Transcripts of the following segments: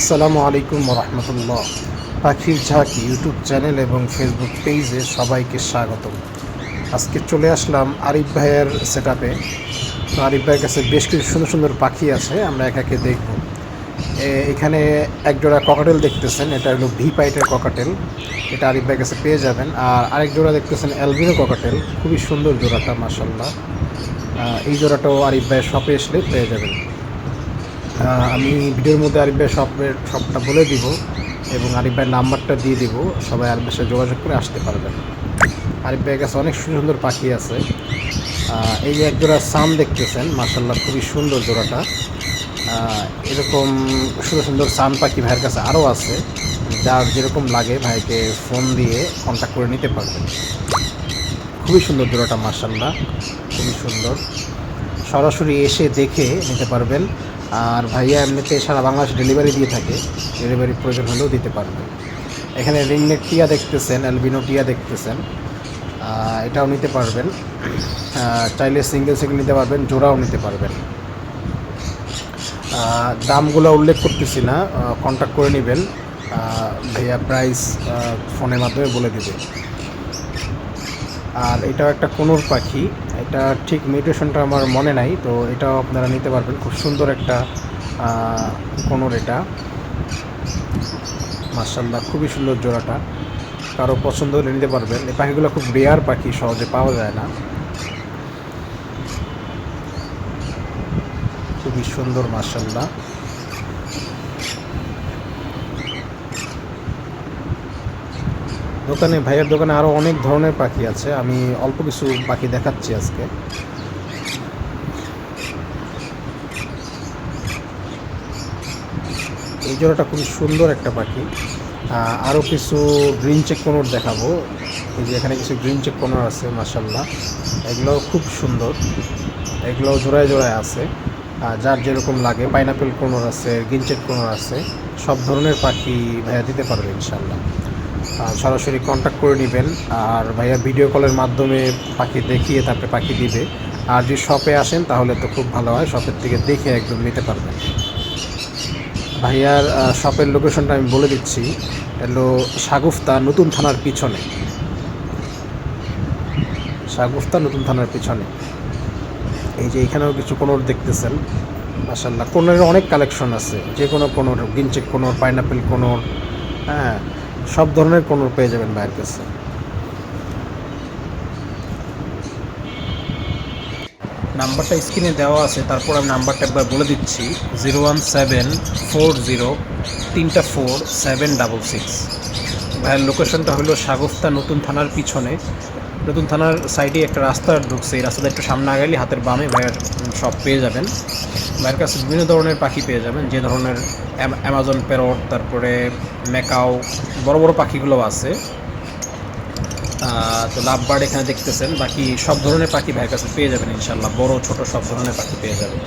আসসালামু আলাইকুম রহমতুল্লাহ পাখির ঝাঁক ইউটিউব চ্যানেল এবং ফেসবুক পেজে সবাইকে স্বাগতম। আজকে চলে আসলাম আরিফ ভাইয়ের সেট আপে আরিফ ভাইয়ের কাছে বেশ কিছু সুন্দর সুন্দর পাখি আছে, আমরা এক একে দেখব। এখানে এক জোড়া ককাটেল দেখতেছেন, এটা হলো ভি পাইটের ককাটেল এটা আরিফ ভাইয়ের কাছে পেয়ে যাবেন। আর আরেক জোড়া দেখতেছেন অ্যালবিনো ককাটেল খুবই সুন্দর জোড়াটা মাসাল্লাহ এই জোড়াটাও আরিফ ভাইয়ের শপে আসলে পেয়ে যাবেন। আমি ভিডিওর মধ্যে আরিফ ভাই শপের শপটা বলে দিব এবং আরিফ ভাইয়ের নাম্বারটা দিয়ে দিব, সবাই আরিফ সাথে যোগাযোগ করে আসতে পারবেন। আরিফ ভাইয়ের কাছে অনেক সুন্দর সুন্দর পাখি আছে। এই যে এক জোড়া সাম দেখতেছেন মার্শাল্লাহ খুবই সুন্দর জোড়াটা। এরকম সুন্দর সুন্দর সান পাখি ভাইয়ের কাছে আরও আছে। যার যেরকম লাগে ভাইকে ফোন দিয়ে কন্ট্যাক্ট করে নিতে পারবেন। খুবই সুন্দর জোড়াটা মার্শাল্লাহ খুবই সুন্দর। সরাসরি এসে দেখে নিতে পারবেন। আর ভাইয়া এমনিতে সারা বাংলাদেশ ডেলিভারি দিয়ে থাকে। ডেলিভারি প্রয়োজন হলেও দিতে পারবে। এখানে রিংনেট টিয়া দেখতেছেন অ্যালবিনো টিয়া দেখতেছেন। এটাও নিতে পারবেন। চাইলে সিঙ্গেল সিঙ্গেল নিতে পারবেন, জোড়াও নিতে পারবেন। দামগুলো উল্লেখ করতেছি না কন্ট্যাক্ট করে নেবেন। ভাইয়া প্রাইস ফোনের মাধ্যমে বলে দেবে। আর এটাও একটা কোনোর পাখি। এটা ঠিক মিউটেশনটা আমার মনে নাই, তো এটাও আপনারা নিতে পারবেন। খুব সুন্দর একটা কোনোর এটা। মার্শাল্লাহ খুবই সুন্দর জোড়াটা। কারও পছন্দ হলে নিতে পারবেন। এই পাখিগুলো খুব রেয়ার পাখি, সহজে পাওয়া যায় না। খুবই সুন্দর মার্শাল্লাহ দোকানে, ভাইয়ের দোকানে আরও অনেক ধরনের পাখি আছে। আমি অল্প কিছু পাখি দেখাচ্ছি আজকে। এই জোড়াটা খুবই সুন্দর একটা পাখি। আরও কিছু গ্রিন চেক কোনোর দেখাবো। এই যে এখানে কিছু গ্রিন চেক কোনোর আছে মাসাল্লাহ এগুলো খুব সুন্দর। এগুলো জোড়ায় জোড়ায় আছে। যার যেরকম লাগে পাইনাপেল কোনোর আছে গ্রিন চেক কোনোর আছে। সব ধরনের পাখি ভাইয়া দিতে পারবে ইনশাল্লাহ সরাসরি কন্ট্যাক্ট করে নেবেন। আর ভাইয়া ভিডিও কলের মাধ্যমে পাখি দেখিয়ে তারপরে পাখি দিবে। আর যদি শপে আসেন, তাহলে তো খুব ভালো হয়। শপের থেকে দেখে একদম নিতে পারবেন। ভাইয়ার শপের লোকেশনটা আমি বলে দিচ্ছি। হলো সাগুফতা নতুন থানার পিছনে। সাগুফতা নতুন থানার পিছনে। এই যে এখানেও কিছু কোনোর দেখতেছেন। মাসাল্লাহ কোনোর অনেক কালেকশন আছে। যে কোনো কোনোর গিনচেক কোনোর পাইনাপেল কোনোর হ্যাঁ। সব ধরনের কোনোর পেয়ে যাবেন ভাইয়ের কাছে। নাম্বারটা স্ক্রিনে দেওয়া আছে, তারপর আমি নাম্বারটা একবার বলে দিচ্ছি, zero one seven four zero তিনটা ফোর সেভেন ডাবল সিক্স। ভাইয়ের লোকেশনটা হলো সাগফতা নতুন থানার পিছনে। নতুন থানার সাইডে একটা রাস্তা ঢুকছে। এই রাস্তাটা একটু সামনে আগাইলে হাতের বামে ভাইয়ের সব পেয়ে যাবেন। ভাইয়ের কাছে বিভিন্ন ধরনের পাখি পেয়ে যাবেন, যে ধরনের অ্যাম- অ্যামাজন প্যারট, তারপরে ম্যাকাও, বড় বড় পাখিগুলো আছে। তো লাভ বার্ড এখানে দেখতেছেন। বাকি সব ধরনের পাখি ভাইয়ের কাছে পেয়ে যাবেন ইনশাল্লাহ বড়, ছোট সব ধরনের পাখি পেয়ে যাবেন।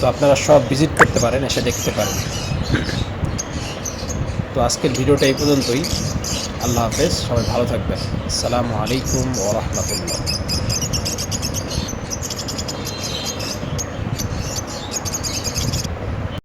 তো আপনারা সব ভিজিট করতে পারেন, এসে দেখতে পারেন। তো আজকের ভিডিওটা এই পর্যন্তই। আল্লাহ হাফেজ সবাই ভালো থাকবেন। আসসালামু আলাইকুম ওরহমতুল্লাহ